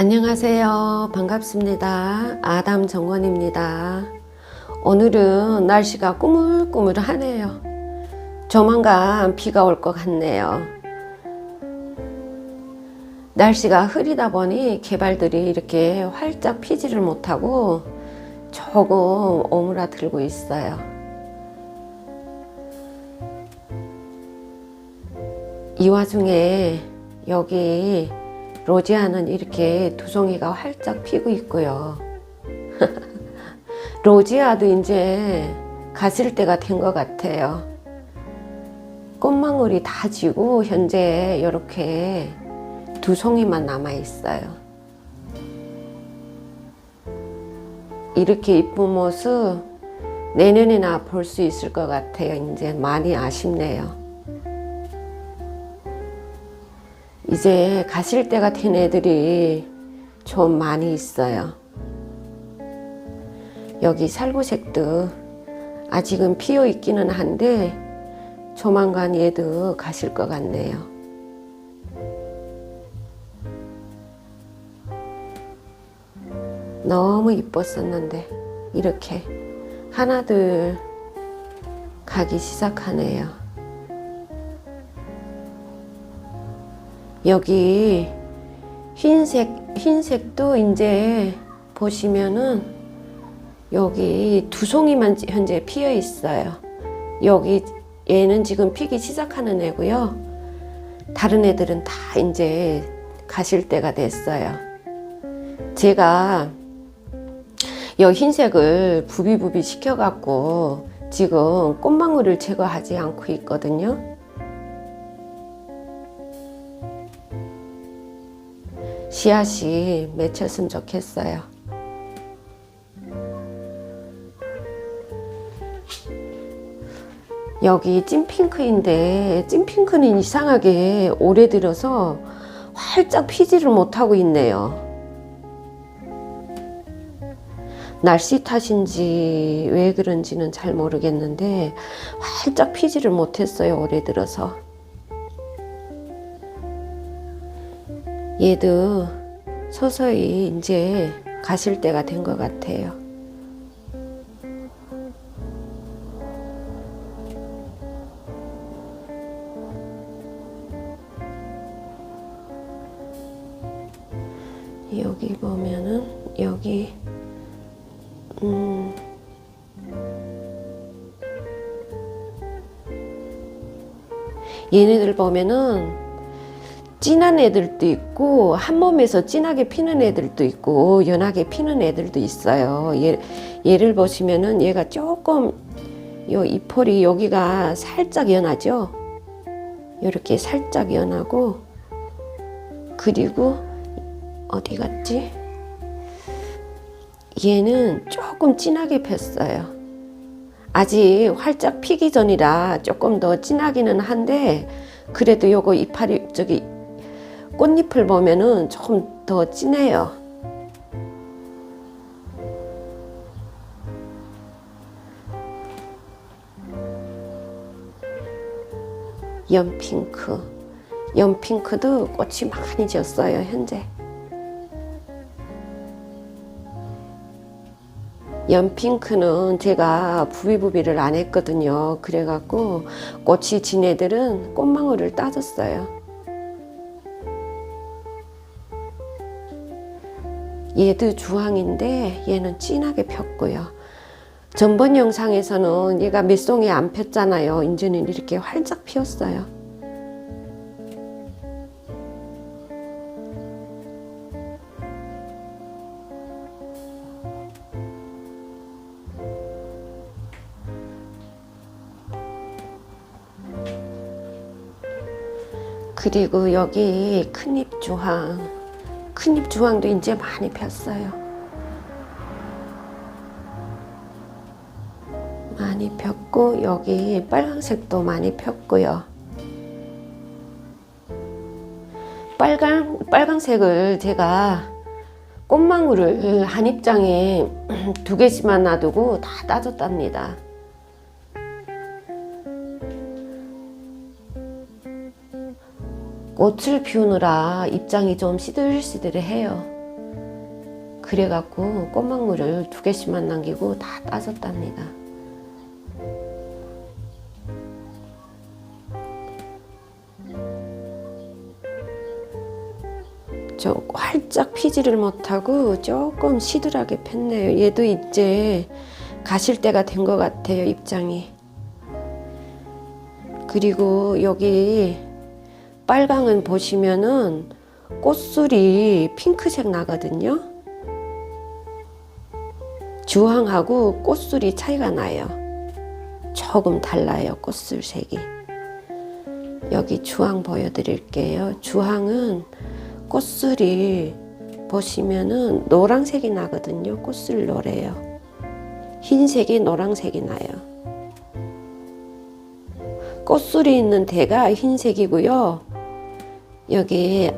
안녕하세요. 반갑습니다. 아담 정원입니다. 오늘은 날씨가 꾸물꾸물하네요. 조만간 비가 올 것 같네요. 날씨가 흐리다 보니 개발들이 이렇게 활짝 피지를 못하고 조금 오므라들고 있어요. 이 와중에 여기 로지아는 이렇게 두 송이가 활짝 피고 있고요. 로지아도 이제 가실 때가 된 것 같아요. 꽃망울이 다 지고 현재 이렇게 두 송이만 남아 있어요. 이렇게 이쁜 모습 내년에나 볼 수 있을 것 같아요. 이제 많이 아쉽네요. 이제 가실 때가 된 애들이 좀 많이 있어요. 여기 살구색도 아직은 피어 있기는 한데 조만간 얘도 가실 것 같네요. 너무 이뻤었는데 이렇게 하나둘 가기 시작하네요. 여기 흰색 흰색도 이제 보시면은 여기 두 송이만 현재 피어 있어요. 여기 얘는 지금 피기 시작하는 애고요. 다른 애들은 다 이제 가실 때가 됐어요. 제가 이 흰색을 부비부비 시켜갖고 지금 꽃망울을 제거하지 않고 있거든요. 씨앗이 맺혔으면 좋겠어요. 여기 찐핑크인데 찐핑크는 이상하게 오래 들어서 활짝 피지를 못하고 있네요. 날씨 탓인지 왜 그런지는 잘 모르겠는데 활짝 피지를 못했어요. 오래 들어서. 얘도 서서히 이제 가실 때가 된 것 같아요. 여기 보면은 여기 음 얘네들 보면은 진한 애들도 있고 한 몸에서 진하게 피는 애들도 있고 연하게 피는 애들도 있어요. 얘, 얘를 보시면은 얘가 조금 요 이폴이 여기가 살짝 연하죠. 이렇게 살짝 연하고 그리고 어디 갔지? 얘는 조금 진하게 폈어요. 아직 활짝 피기 전이라 조금 더 진하기는 한데 그래도 요거 이파리 저기 꽃잎을 보면은 조금 더 진해요. 연핑크. 연핑크도 꽃이 많이 졌어요, 현재. 연핑크는 제가 부비부비를 안 했거든요. 그래갖고 꽃이 진 애들은 꽃망울을 따줬어요. 얘도 주황인데 얘는 진하게 폈고요. 전번 영상에서는 얘가 몇 송이 안 폈잖아요. 이제는 이렇게 활짝 피었어요. 그리고 여기 큰잎 주황, 큰잎 주황도 이제 많이 폈어요. 많이 폈고 여기 빨강색도 많이 폈고요. 빨강 빨강색을 제가 꽃망울을 한 입장에 두 개씩만 놔두고 다 따졌답니다. 꽃을 피우느라 입장이 좀 시들시들해요. 그래갖고 꽃망울을 두 개씩만 남기고 다 따졌답니다. 저 활짝 피지를 못하고 조금 시들하게 폈네요. 얘도 이제 가실 때가 된 것 같아요, 입장이. 그리고 여기 빨강은 보시면은 꽃술이 핑크색 나거든요. 주황하고 꽃술이 차이가 나요. 조금 달라요, 꽃술 색이. 여기 주황 보여드릴게요. 주황은 꽃술이 보시면은 노란색이 나거든요. 꽃술 노래요. 흰색이 노란색이 나요. 꽃술이 있는 대가 흰색이고요. 여기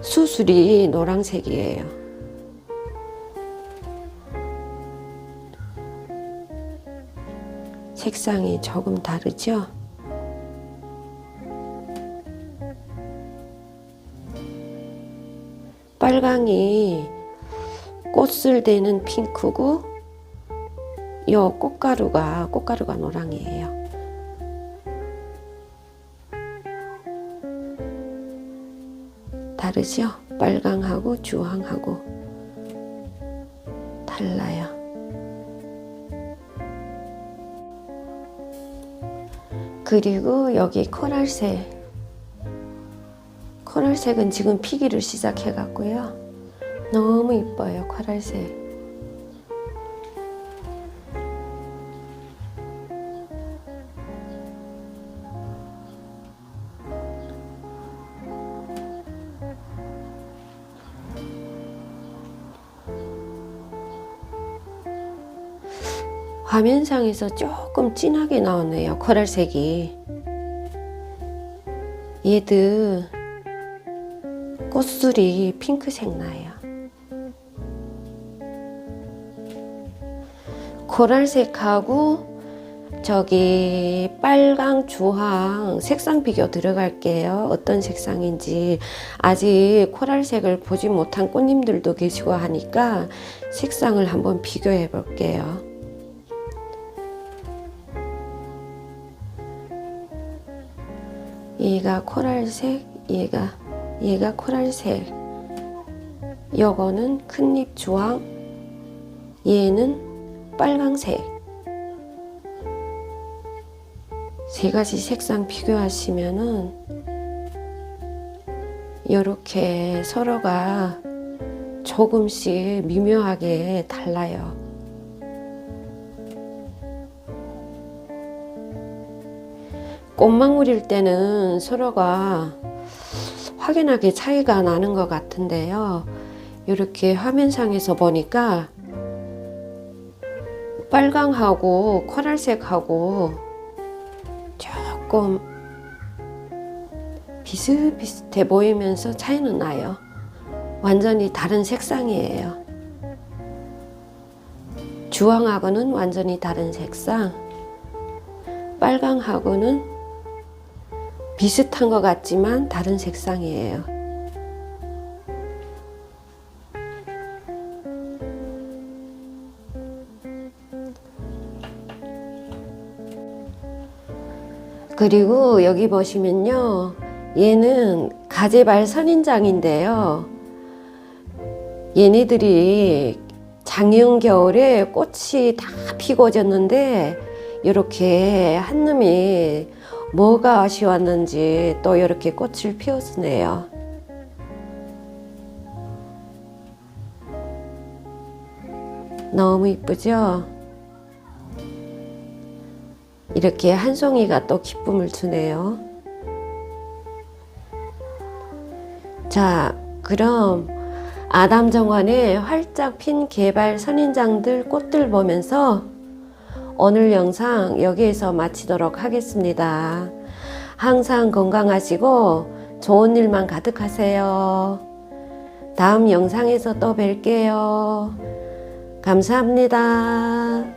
수술이 노란색이에요. 색상이 조금 다르죠? 빨강이 꽃을 대는 핑크고 요 꽃가루가 꽃가루가 노랑이에요. 다르죠? 빨강하고 주황하고 달라요. 그리고 여기 코랄색. 코랄색은 지금 피기를 시작해 갖고요. 너무 이뻐요, 코랄색. 화면상에서 조금 진하게 나오네요. 코랄색이. 얘도 꽃술이 핑크색 나요. 코랄색하고 저기 빨강, 주황 색상 비교 들어갈게요. 어떤 색상인지 아직 코랄색을 보지 못한 꽃님들도 계시고 하니까 색상을 한번 비교해 볼게요. 얘가 코랄색, 얘가 얘가 코랄색. 요거는 큰잎 주황. 얘는 빨강색. 세 가지 색상 비교하시면은 이렇게 서로가 조금씩 미묘하게 달라요. 꽃망울일 때는 서로가 확연하게 차이가 나는 것 같은데요. 이렇게 화면상에서 보니까 빨강하고 코랄색하고 조금 비슷비슷해 보이면서 차이는 나요. 완전히 다른 색상이에요. 주황하고는 완전히 다른 색상, 빨강하고는 비슷한 것 같지만 다른 색상이에요. 그리고 여기 보시면요. 얘는 가재발 선인장인데요. 얘네들이 작년 겨울에 꽃이 다 피고 졌는데 이렇게 한 놈이 뭐가 아쉬웠는지 또 이렇게 꽃을 피웠네요. 너무 이쁘죠? 이렇게 한 송이가 또 기쁨을 주네요. 자, 그럼 아담 정원의 활짝 핀 개발 선인장들 꽃들 보면서 오늘 영상 여기에서 마치도록 하겠습니다. 항상 건강하시고 좋은 일만 가득하세요. 다음 영상에서 또 뵐게요. 감사합니다.